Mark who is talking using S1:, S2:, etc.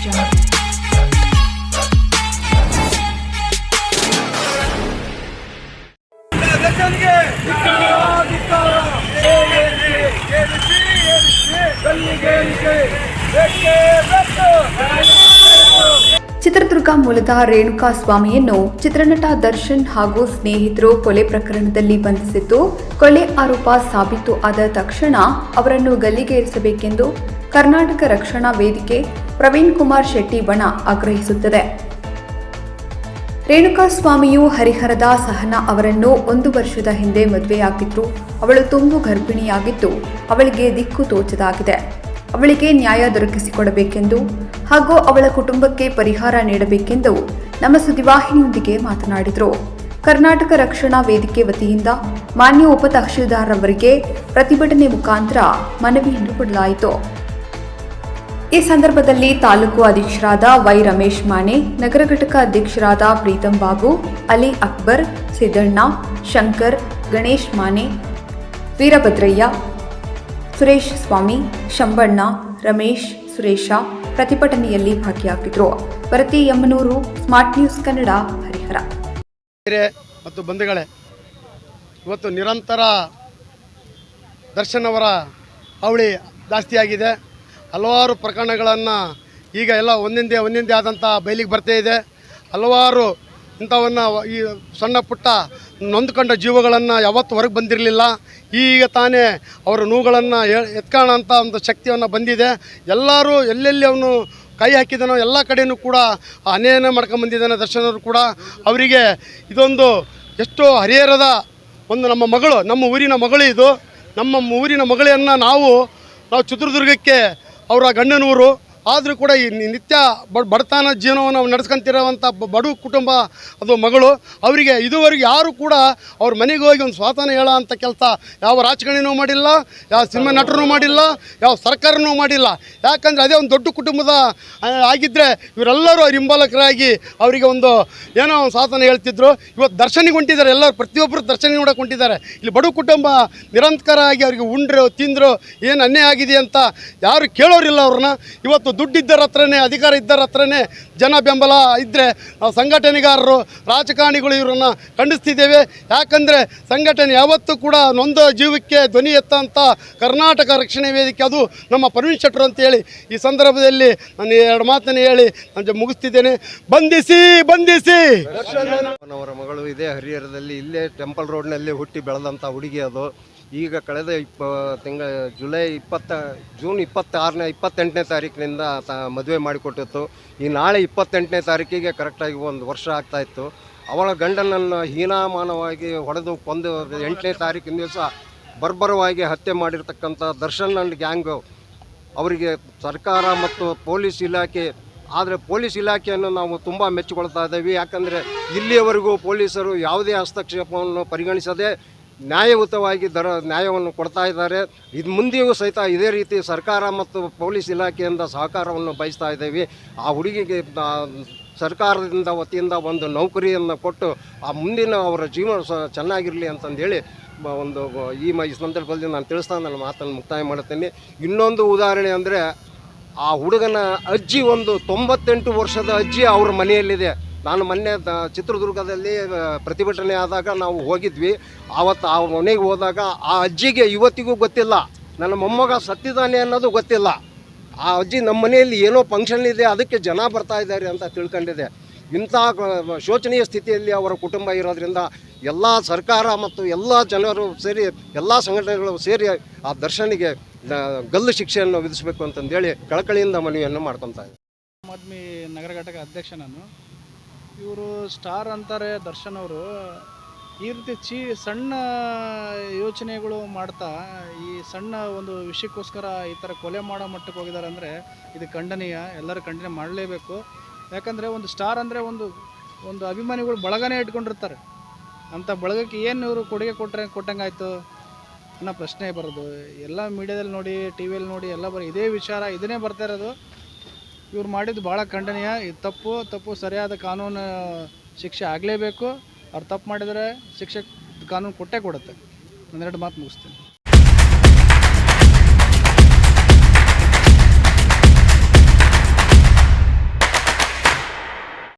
S1: Jonathan. Let's go!
S2: Chitradurga ಮೂಲದ ರೇಣುಕಾ ಸ್ವಾಮಿಯನ್ನು ಚಿತ್ರನಟ ದರ್ಶನ್ ಹಾಗೂ ಸ್ನೇಹಿತರು ಕೊಲೆ ಪ್ರಕರಣದಲ್ಲಿ ಬಂಧಿಸಿದ್ದು, ಕೊಲೆ ಆರೋಪ ಸಾಬೀತು ಆದ ತಕ್ಷಣ ಅವರನ್ನು ಗಲ್ಲಿಗೇರಿಸಬೇಕೆಂದು ಕರ್ನಾಟಕ ರಕ್ಷಣಾ ವೇದಿಕೆ ಪ್ರವೀಣ್ ಕುಮಾರ್ ಶೆಟ್ಟಿ ಬಣ ಆಗ್ರಹಿಸುತ್ತದೆ. ರೇಣುಕಾ ಸ್ವಾಮಿಯು ಹರಿಹರದ ಸಹನ ಅವರನ್ನು ಒಂದು ವರ್ಷದ ಹಿಂದೆ ಮದುವೆಯಾಗಿದ್ದು, ಅವಳು ತುಂಬು ಗರ್ಭಿಣಿಯಾಗಿದ್ದು, ಅವಳಿಗೆ ದಿಕ್ಕು ತೋಚದಾಗಿದೆ. ಅವಳಿಗೆ ನ್ಯಾಯ ದೊರಕಿಸಿಕೊಡಬೇಕೆಂದು ಹಾಗೂ ಅವಳ ಕುಟುಂಬಕ್ಕೆ ಪರಿಹಾರ ನೀಡಬೇಕೆಂದು ನಮ್ಮ ಸುದ್ದಿವಾಹಿನಿಯೊಂದಿಗೆ ಮಾತನಾಡಿದರು. ಕರ್ನಾಟಕ ರಕ್ಷಣಾ ವೇದಿಕೆ ವತಿಯಿಂದ ಮಾನ್ಯ ಉಪ ತಹಶೀಲ್ದಾರ್ ಪ್ರತಿಭಟನೆ ಮುಖಾಂತರ ಮನವಿಯನ್ನು ಕೊಡಲಾಯಿತು ಈ ಸಂದರ್ಭದಲ್ಲಿ ತಾಲೂಕು ಅಧ್ಯಕ್ಷರಾದ ವೈ ರಮೇಶ್ ಮಾನೆ ನಗರ ಘಟಕ ಅಧ್ಯಕ್ಷರಾದ ಪ್ರೀತಂ ಬಾಬು, ಅಲಿ ಅಕ್ಬರ್, ಸಿದ್ದಣ್ಣ, ಶಂಕರ್, ಗಣೇಶ್ ಮಾನೆ ವೀರಭದ್ರಯ್ಯ ಸುರೇಶ್ ಸ್ವಾಮಿ ಶಂಬಣ್ಣ ರಮೇಶ್, ಸುರೇಶ ಪ್ರತಿಭಟನೆಯಲ್ಲಿ ಭಾಗಿಯಾಗಿದ್ರು. ಪ್ರತಿ ಯಮ್ಮನೂರು ಸ್ಮಾರ್ಟ್ ನ್ಯೂಸ್ ಕನ್ನಡ, ಹರಿಹರ.
S3: ಮತ್ತು ಬಂಧುಗಳೇ, ಇವತ್ತು ನಿರಂತರ ದರ್ಶನ್ ಅವರ ಅವಳಿ ಜಾಸ್ತಿಯಾಗಿದೆ ಹಲವಾರು ಪ್ರಕರಣಗಳನ್ನು ಈಗ ಎಲ್ಲ ಒಂದಿಂದೇ ಒಂದಿಂದೇ ಆದಂಥ ಬಯಲಿಗೆ ಬರ್ತಾ ಇದೆ. ಹಲವಾರು ಇಂಥವನ್ನು ಈ ಸಣ್ಣ ಪುಟ್ಟ ನೊಂದ್ಕೊಂಡ ಜೀವಗಳನ್ನು ಯಾವತ್ತೂ ಹೊರಗೆ ಬಂದಿರಲಿಲ್ಲ. ಈಗ ತಾನೇ ಅವರ ನೋವುಗಳನ್ನು ಎತ್ಕೋಣ ಅಂತ ಒಂದು ಶಕ್ತಿಯನ್ನು ಬಂದಿದೆ. ಎಲ್ಲರೂ ಎಲ್ಲೆಲ್ಲಿ ಅವನು ಕೈ ಹಾಕಿದನೋ ಎಲ್ಲ ಕಡೆಯೂ ಕೂಡ ಅನೇನ ಮಾಡ್ಕೊಂಬಂದಿದ್ದಾನೆ ದರ್ಶನರು ಕೂಡ. ಅವರಿಗೆ ಇದೊಂದು ಎಷ್ಟೋ ಹರಿಹರದ ಒಂದು ನಮ್ಮ ಮಗಳು, ನಮ್ಮ ಊರಿನ ಮಗಳು ಇದು. ನಮ್ಮ ಊರಿನ ಮಗಳನ್ನು ನಾವು ನಾವು ಚಿತ್ರದುರ್ಗಕ್ಕೆ ಅವರ ಗಂಡನೂರು ಆದರೂ ಕೂಡ ಈ ನಿತ್ಯ ಬಡತನ ಜೀವನವನ್ನು ನಡೆಸ್ಕೊಂತಿರೋವಂಥ ಬಡು ಕುಟುಂಬ, ಅದು ಮಗಳು, ಅವರಿಗೆ ಇದುವರೆಗೆ ಯಾರು ಕೂಡ ಅವ್ರ ಮನೆಗೆ ಹೋಗಿ ಒಂದು ಸ್ವಾತಂತ್ರ್ಯ ಹೇಳೋ ಅಂಥ ಕೆಲಸ ಯಾವ ರಾಜಕಾರಣಿನೂ ಮಾಡಿಲ್ಲ, ಯಾವ ಸಿನಿಮಾ ನಟರೂ ಮಾಡಿಲ್ಲ, ಯಾವ ಸರ್ಕಾರನೂ ಮಾಡಿಲ್ಲ. ಯಾಕಂದರೆ ಅದೇ ಒಂದು ದೊಡ್ಡ ಕುಟುಂಬದ ಆಗಿದ್ದರೆ ಇವರೆಲ್ಲರೂ ಅವ್ರ ಹಿಂಬಾಲಕರಾಗಿ ಅವರಿಗೆ ಒಂದು ಏನೋ ಒಂದು ಸ್ವಾತಂತ್ರ್ಯ ಹೇಳ್ತಿದ್ರು. ಇವತ್ತು ದರ್ಶನಿಗೆ ಹೊಂಟಿದ್ದಾರೆ, ಎಲ್ಲರೂ ಪ್ರತಿಯೊಬ್ಬರು ದರ್ಶನ ನೋಡಕ್ಕೆ ಹೊಂಟಿದ್ದಾರೆ. ಇಲ್ಲಿ ಬಡ ಕುಟುಂಬ ನಿರಂತರ ಆಗಿ ಅವರಿಗೆ ಉಂಡ್ರು, ತಿಂದರು, ಏನು ಅನ್ಯಾಯ ಆಗಿದೆ ಅಂತ ಯಾರು ಕೇಳೋರಿಲ್ಲ ಅವ್ರನ್ನ. ಇವತ್ತು ದುಡ್ಡಿದ್ದರ ಹತ್ರನೇ, ಅಧಿಕಾರ ಇದ್ದರ ಹತ್ರನೇ ಜನ ಬೆಂಬಲ ಇದ್ದರೆ ನಾವು ಸಂಘಟನೆಗಾರರು, ರಾಜಕಾರಣಿಗಳು ಇವರನ್ನ ಖಂಡಿಸ್ತಿದ್ದೇವೆ. ಯಾಕಂದರೆ ಸಂಘಟನೆ ಯಾವತ್ತೂ ಕೂಡ ನೊಂದ ಜೀವಕ್ಕೆ ಧ್ವನಿ ಎತ್ತಂಥ ಕರ್ನಾಟಕ ರಕ್ಷಣೆ ವೇದಿಕೆ ಅದು ನಮ್ಮ ಪರವೀನ್ ಶೆಟ್ಟರು ಅಂತೇಳಿ ಈ ಸಂದರ್ಭದಲ್ಲಿ ನಾನು ಎರಡು ಮಾತನ್ನು ಹೇಳಿ ನಾನು ಮುಗಿಸ್ತಿದ್ದೇನೆ. ಬಂಧಿಸಿ ಬಂಧಿಸಿ!
S4: ಅವರ ಮಗಳು ಇದೇ ಹರಿಹರದಲ್ಲಿ ಇಲ್ಲೇ ಟೆಂಪಲ್ ರೋಡ್ನಲ್ಲಿ ಹುಟ್ಟಿ ಬೆಳೆದಂಥ ಹುಡುಗಿ ಅದು. ಈಗ ಕಳೆದ ಇಪ್ಪ ತಿಂಗಳ ಜುಲೈ ಇಪ್ಪತ್ತ, ಜೂನ್ ಇಪ್ಪತ್ತಾರನೇ, ಇಪ್ಪತ್ತೆಂಟನೇ ತಾರೀಕಿನಿಂದ ತ ಮದುವೆ ಮಾಡಿಕೊಟ್ಟಿತ್ತು. ಈ ನಾಳೆ ಇಪ್ಪತ್ತೆಂಟನೇ ತಾರೀಕಿಗೆ ಕರೆಕ್ಟಾಗಿ ಒಂದು ವರ್ಷ ಆಗ್ತಾ ಇತ್ತು. ಅವಳ ಗಂಡನನ್ನು ಹೀನಾಮಾನವಾಗಿ ಹೊಡೆದು ಕೊಂದು ಎಂಟನೇ ತಾರೀಕಿನ ದಿವಸ ಬರ್ಬರವಾಗಿ ಹತ್ಯೆ ಮಾಡಿರ್ತಕ್ಕಂಥ ದರ್ಶನ್ ಅಂಡ್ ಗ್ಯಾಂಗು ಅವರಿಗೆ ಸರ್ಕಾರ ಮತ್ತು ಪೊಲೀಸ್ ಇಲಾಖೆ, ಆದರೆ ಪೊಲೀಸ್ ಇಲಾಖೆಯನ್ನು ನಾವು ತುಂಬ ಮೆಚ್ಚಿಕೊಳ್ತಾ ಇದ್ದೀವಿ. ಯಾಕಂದರೆ ಇಲ್ಲಿಯವರೆಗೂ ಪೊಲೀಸರು ಯಾವುದೇ ಹಸ್ತಕ್ಷೇಪವನ್ನು ಪರಿಗಣಿಸದೆ ನ್ಯಾಯಯುತವಾಗಿ ದರ, ನ್ಯಾಯವನ್ನು ಕೊಡ್ತಾ ಇದ್ದಾರೆ. ಇದು ಮುಂದೆಯೂ ಸಹಿತ ಇದೇ ರೀತಿ ಸರ್ಕಾರ ಮತ್ತು ಪೊಲೀಸ್ ಇಲಾಖೆಯಿಂದ ಸಹಕಾರವನ್ನು ಬಯಸ್ತಾ ಇದ್ದೇವೆ. ಆ ಹುಡುಗಿಗೆ ಸರ್ಕಾರದಿಂದ ವತಿಯಿಂದ ಒಂದು ನೌಕರಿಯನ್ನು ಕೊಟ್ಟು ಆ ಮುಂದಿನ ಅವರ ಜೀವನ ಸ, ಚೆನ್ನಾಗಿರಲಿ ಅಂತಂದೇಳಿ ಒಂದು ಈ ಮ, ಈ ಸಂದರ್ಭದಲ್ಲಿ ನಾನು ತಿಳಿಸ್ತಾ ನನ್ನ ಮಾತನ್ನು ಮುಕ್ತಾಯ ಮಾಡುತ್ತೇನೆ ಇನ್ನೊಂದು ಉದಾಹರಣೆ ಅಂದರೆ ಆ ಹುಡುಗನ ಅಜ್ಜಿ ಒಂದು ತೊಂಬತ್ತೆಂಟು ವರ್ಷದ ಅಜ್ಜಿ ಅವ್ರ ಮನೆಯಲ್ಲಿದೆ. ನಾನು ಮೊನ್ನೆ ಚಿತ್ರದುರ್ಗದಲ್ಲಿ ಪ್ರತಿಭಟನೆ ಆದಾಗ ನಾವು ಹೋಗಿದ್ವಿ. ಆವತ್ತು ಆ ಮನೆಗೆ ಹೋದಾಗ ಆ ಅಜ್ಜಿಗೆ ಇವತ್ತಿಗೂ ಗೊತ್ತಿಲ್ಲ. ನನ್ನ ಮೊಮ್ಮಗ ಸತ್ತಿದ್ದಾನೆ ಅನ್ನೋದು ಗೊತ್ತಿಲ್ಲ. ಆ ಅಜ್ಜಿ ನಮ್ಮ ಮನೆಯಲ್ಲಿ ಏನೋ ಫಂಕ್ಷನ್ ಇದೆ, ಅದಕ್ಕೆ ಜನ ಬರ್ತಾ ಇದ್ದಾರೆ ಅಂತ ತಿಳ್ಕೊಂಡಿದೆ. ಇಂಥ ಶೋಚನೀಯ ಸ್ಥಿತಿಯಲ್ಲಿ ಅವರ ಕುಟುಂಬ ಇರೋದ್ರಿಂದ ಎಲ್ಲ ಸರ್ಕಾರ ಮತ್ತು ಎಲ್ಲ ಜನರು ಸೇರಿ, ಎಲ್ಲ ಸಂಘಟನೆಗಳು ಸೇರಿ ಆ ದರ್ಶನಿಗೆ ಗಲ್ಲು ಶಿಕ್ಷೆಯನ್ನು ವಿಧಿಸಬೇಕು ಅಂತಂದೇಳಿ ಕಳಕಳಿಯಿಂದ ಮನವಿಯನ್ನು ಮಾಡ್ಕೊತಾ ಇದ್ದಾರೆ.
S5: ಆದ್ಮಿ ನಗರ ಘಟಕ ಅಧ್ಯಕ್ಷ ನಾನು ಇವರು ಸ್ಟಾರ್ ಅಂತಾರೆ ದರ್ಶನ್ ಅವರು. ಈ ರೀತಿ ಚೀ ಸಣ್ಣ ಯೋಚನೆಗಳು ಮಾಡ್ತಾ ಈ ಸಣ್ಣ ಒಂದು ವಿಷಯಕ್ಕೋಸ್ಕರ ಈ ಥರ ಕೊಲೆ ಮಾಡೋ ಮಟ್ಟಕ್ಕೆ ಹೋಗಿದ್ದಾರೆ ಅಂದರೆ ಇದು ಖಂಡನೀಯ. ಎಲ್ಲರೂ ಖಂಡನೆ ಮಾಡಲೇಬೇಕು. ಯಾಕಂದರೆ ಒಂದು ಸ್ಟಾರ್ ಅಂದರೆ ಒಂದು ಒಂದು ಅಭಿಮಾನಿಗಳು ಬಳಗನೇ ಇಟ್ಕೊಂಡಿರ್ತಾರೆ. ಅಂಥ ಬಳಗಕ್ಕೆ ಏನು ಇವರು ಕೊಡುಗೆ ಕೊಟ್ಟರೆ ಕೊಟ್ಟಂಗಾಯ್ತು ಅನ್ನೋ ಪ್ರಶ್ನೆ ಬರೋದು. ಎಲ್ಲ ಮೀಡಿಯಾದಲ್ಲಿ ನೋಡಿ ಟಿ ವಿಯಲ್ಲಿ ನೋಡಿ, ಎಲ್ಲ ಬರೋ ಇದೇ ವಿಚಾರ, ಇದನ್ನೇ ಬರ್ತಾ ಇರೋದು. ಇವ್ರು ಮಾಡಿದ್ದು ಭಾಳ ಖಂಡನೀಯ. ಇದು ತಪ್ಪು ತಪ್ಪು ಸರಿಯಾದ ಕಾನೂನು ಶಿಕ್ಷೆ ಆಗಲೇಬೇಕು. ಅವ್ರು ತಪ್ಪು ಮಾಡಿದರೆ ಶಿಕ್ಷೆ ಕಾನೂನು ಕೊಟ್ಟೇ ಕೊಡುತ್ತೆ. ಒಂದೆರಡು ಮಾತು ಮುಗಿಸ್ತೀನಿ.